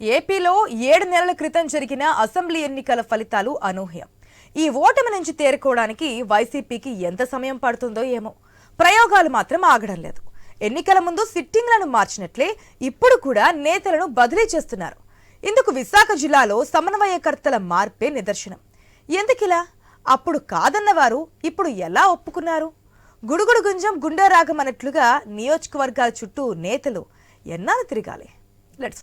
ఏపీలో ఏడు నెలల క్రితం జరిగిన అసెంబ్లీ ఎన్నికల ఫలితాలు అనూహ్యం. ఈ ఓటమి నుంచి తేరుకోవడానికి వైసీపీకి ఎంత సమయం పడుతుందో ఏమో. ప్రయోగాలు మాత్రం ఆగడం లేదు. ఎన్నికల ముందు సిట్టింగ్లను మార్చినట్లే ఇప్పుడు కూడా నేతలను బదిలీ చేస్తున్నారు. ఇందుకు విశాఖ జిల్లాలో సమన్వయకర్తల మార్పే నిదర్శనం. ఎందుకిలా? అప్పుడు కాదన్న వారు ఇప్పుడు ఎలా ఒప్పుకున్నారు? గుడుగుడు గుంజం గుండె అన్నట్లుగా నియోజకవర్గాల చుట్టూ నేతలు ఎన్నాళ్ళు తిరగాలి? లెట్స్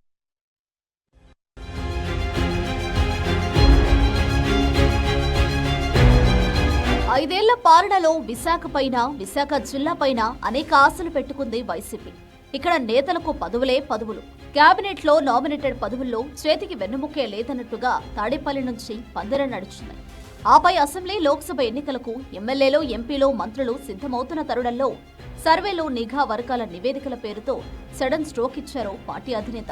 ఐదేళ్ళ పాలనలో విశాఖ పైన విశాఖ జిల్లా పైన అనేక ఆశలు పెట్టుకుంది వైసీపీ. ఇక్కడ నేతలకు పదవులే పదవులు. కేబినెట్లో నామినేటెడ్ పదవుల్లో చేతికి వెన్నుముక్కే లేదన్నట్టుగా తాడేపల్లి నుంచి పందెర నడిచింది. ఆపై అసెంబ్లీ లోక్సభ ఎన్నికలకు ఎమ్మెల్యేలు ఎంపీలు మంత్రులు సిద్ధమవుతున్న తరుణంలో సర్వేలో నిఘా వర్గాల నివేదికల పేరుతో సడన్ స్ట్రోక్ ఇచ్చారు పార్టీ అధినేత.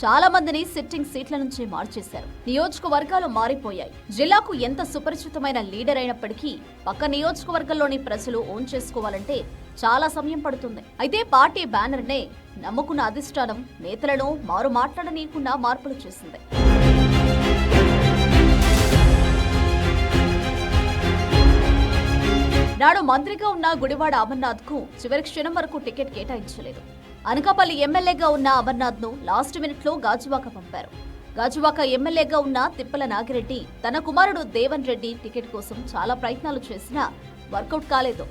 చాలా మందిని సిట్టింగ్ సీట్ల నుంచి మార్చేశారు. నియోజకవర్గాలు మారిపోయాయి. జిల్లాకు ఎంత సుపరిచితమైన లీడర్ అయినప్పటికీ పక్క నియోజకవర్గంలోని ప్రజలు ఓన్ చేసుకోవాలంటే చాలా సమయం పడుతుంది. అయితే పార్టీ బ్యానర్ నే నమ్ముకున్న అధిష్టానం నేతలను మారు మాట్లాడనీయకుండా మార్పులు చేసింది. నాడు మంత్రిగా ఉన్న గుడివాడ అమర్నాథ్కు చివరి క్షణం వరకు టికెట్ కేటాయించలేదు. అనకాపల్లి ఎమ్మెల్యేగా ఉన్న అమర్నాథ్ను లాస్ట్ మినిట్లో గాజువాక పంపారు. గాజువాక ఎమ్మెల్యేగా ఉన్న తిప్పల నాగిరెడ్డి తన కుమారుడు దేవన్ రెడ్డి టికెట్ కోసం చాలా ప్రయత్నాలు చేసినా వర్కౌట్ కాలేదు.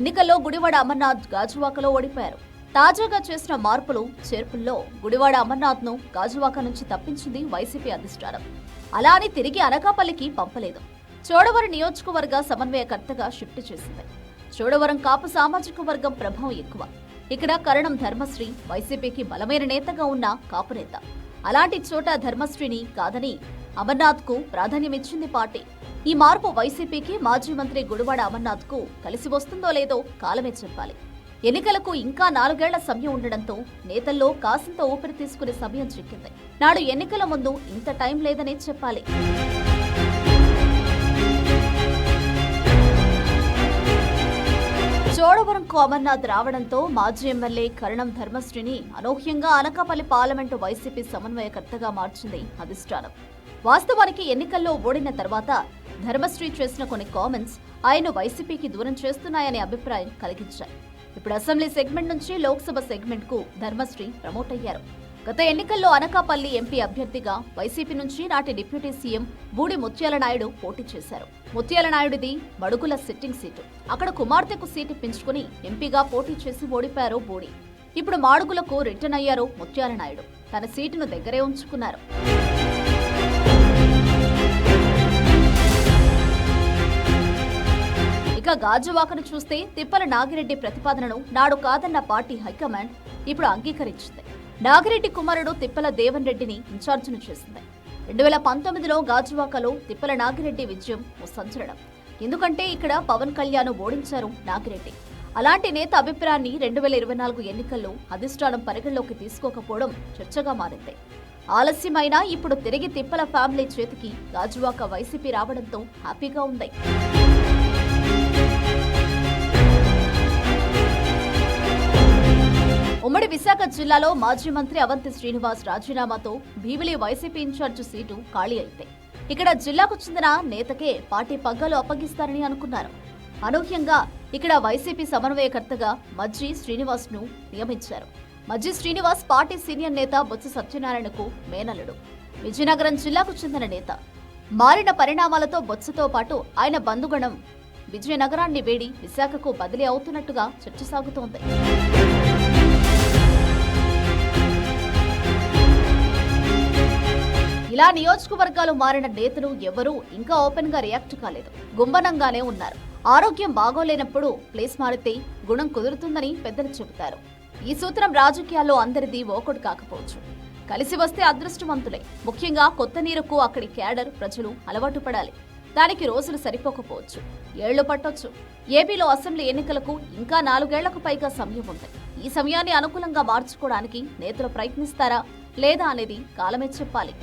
ఎన్నికల్లో గుడివాడ అమర్నాథ్ గాజువాకలో ఓడిపోయారు. తాజాగా చేసిన మార్పులు చేర్పుల్లో గుడివాడ అమర్నాథ్ను గాజువాక నుంచి తప్పించింది వైసీపీ అధిష్టానం. అలా అని తిరిగి అనకాపల్లికి పంపలేదు. చోడవరం నియోజకవర్గ సమన్వయకర్తగా షిఫ్ట్ చేసింది. చోడవరం కాపు సామాజిక వర్గం ప్రభావం ఎక్కువ. ఇక్కడ కరణం ధర్మశ్రీ వైసీపీకి బలమైన నేతగా ఉన్న కాపు నేత అలాంటి చోట ధర్మశ్రీని కాదని అమర్నాథ్కు ప్రాధాన్యమిచ్చింది పార్టీ. ఈ మార్పు వైసీపీకి మాజీ మంత్రి గుడివాడ అమర్నాథ్కు కలిసి వస్తుందో లేదో కాలమే చెప్పాలి. ఎన్నికలకు ఇంకా నాలుగేళ్ళ సమయం ఉండడంతో నేతల్లో కాసింత ఊపిరి తీసుకునే సమయం చిక్కింది. నాడు ఎన్నికల ముందు ఇంత టైం లేదనే చెప్పాలి. చోడవరంకు కోమర్నాథ్ రావడంతో మాజీ ఎమ్మెల్యే కరణం ధర్మశ్రీని అనూహ్యంగా అనకాపల్లి పార్లమెంటు వైసీపీ సమన్వయకర్తగా మార్చింది అధిష్టానం. వాస్తవానికి ఎన్నికల్లో ఓడిన తర్వాత ధర్మశ్రీ చేసిన కొన్ని కామెంట్స్ ఆయన వైసీపీకి దూరం చేస్తున్నాయనే అభిప్రాయం కలిగించాయి. ఇప్పుడు అసెంబ్లీ సెగ్మెంట్ నుంచి లోక్సభ సెగ్మెంట్కు ధర్మశ్రీ ప్రమోట్ అయ్యారు. గత ఎన్నికల్లో అనకాపల్లి ఎంపీ అభ్యర్థిగా వైసీపీ నుంచి నాటి డిప్యూటీ సీఎం బూడి ముత్యాల నాయుడు పోటీ చేశారు. ముత్యాల నాయుడిది మడుగుల సిట్టింగ్ సీటు. అక్కడ కుమార్తెకు సీటు పెంచుకుని ఎంపీగా పోటీ చేసి ఓడిపారు బూడి. ఇప్పుడు మాడుగులకు రిటర్న్ అయ్యారు ముత్యాల నాయుడు తన సీటును దగ్గరే ఉంచుకున్నారు. ఇక గాజువాకను చూస్తే తిప్పల నాగిరెడ్డి ప్రతిపాదనను నాడు కాదన్న పార్టీ హైకమాండ్ ఇప్పుడు అంగీకరించింది. నాగిరెడ్డి కుమారుడు తిప్పల దేవన్ రెడ్డిని ఇన్ఛార్జిను చేసింది. రెండు వేల పంతొమ్మిదిలో గాజువాకలో తిప్పల నాగిరెడ్డి విజయం ఓ సంచలనం. ఎందుకంటే ఇక్కడ పవన్ కళ్యాణ్ ఓడించారు నాగిరెడ్డి. అలాంటి నేత అభిప్రాయాన్ని రెండు వేల ఇరవై నాలుగు ఎన్నికల్లో అధిష్టానం పరిగణలోకి తీసుకోకపోవడం చర్చగా మారింది. ఆలస్యమైనా ఇప్పుడు తిరిగి తిప్పల ఫ్యామిలీ చేతికి గాజువాక వైసీపీ రావడంతో హ్యాపీగా ఉంది. ఉమ్మడి విశాఖ జిల్లాలో మాజీ మంత్రి అవంతి శ్రీనివాస్ రాజీనామాతో భీమిలి వైసీపీ ఇన్ఛార్జ్ సీటు ఖాళీ అయితే ఇక్కడ జిల్లాకు చెందిన నేతకే పార్టీ పగ్గాలు అప్పగిస్తారని అనుకున్నారు. అనూహ్యంగా ఇక్కడ వైసీపీ సమన్వయకర్తగా మజ్జి శ్రీనివాస్ను నియమించారు. మజ్జి శ్రీనివాస్ పార్టీ సీనియర్ నేత బొత్స సత్యనారాయణకు మేనల్లుడు. విజయనగరం జిల్లాకు చెందిన నేత. మారిన పరిణామాలతో బొత్సతో పాటు ఆయన బంధుగణం విజయనగరాన్ని వేడి విశాఖకు బదిలీ అవుతున్నట్టుగా చర్చ సాగుతోంది ఇలా నియోజకవర్గాలు మారిన నేతలు ఎవరూ ఇంకా ఓపెన్గా రియాక్ట్ కాలేదు. గుంబనంగానే ఉన్నారు. ఆరోగ్యం బాగోలేనప్పుడు ప్లేస్ మారితే గుణం కుదురుతుందని పెద్దలు చెబుతారు. ఈ సూత్రం రాజకీయాల్లో అందరిది ఓకొడు కాకపోవచ్చు. కలిసి వస్తే అదృష్టవంతులే. ముఖ్యంగా కొత్త నీరుకు అక్కడి క్యాడర్ ప్రజలు అలవాటు పడాలి. దానికి రోజులు సరిపోకపోవచ్చు. ఏళ్ళు పట్టొచ్చు. ఏపీలో అసెంబ్లీ ఎన్నికలకు ఇంకా నాలుగేళ్ళకు పైగా సమయం ఉంది. ఈ సమయాన్ని అనుకూలంగా మార్చుకోవడానికి నేతలు ప్రయత్నిస్తారా లేదా అనేది కాలమే చెప్పాలి.